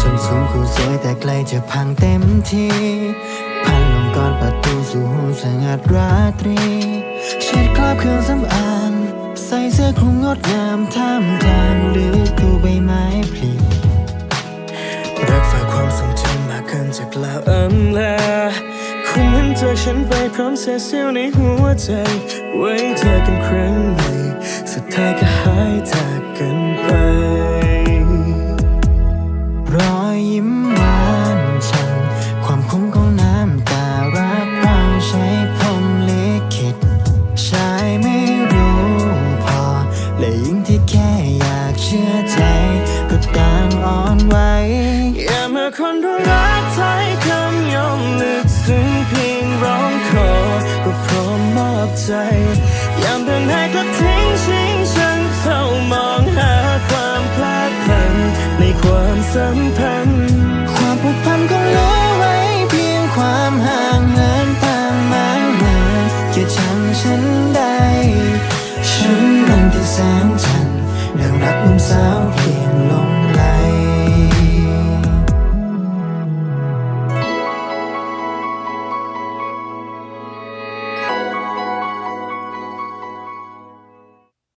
ชนสูงคู่สวยแต่ไกลจะพังเต็มทีพันลงก่อนประตูสู่ห้องสงัดราตรี เช็ดคราบเครื่องสำอาง ใส่เสื้อคลุมงดงามท่ามกลางฤดูใบไม้ผลิรักฝากความทรงจำมาเกินจากลาวอำลาคงเหมือนจากฉันไปพร้อมเศษเสี้ยวในหัวใจ ไว้เจอกันครั้งใหม่สุ แค่อยากเชื่อใจก็ต่างอ่อนไหวอย่ามาคนรักไทยคำยอมลึกซึ้งเพียงร้องขอก็พร้อมมอบใจยามเดินหายก็ทิ้งชิงฉันเข้ามองหาความพลาดพลันในความสัมพันธ์ความผูกพันก็เหลือไว้เพียงความห่างเหินตามมางมินเกลียดชังฉันได้ฉันนั้นที่แสงจัน ทร์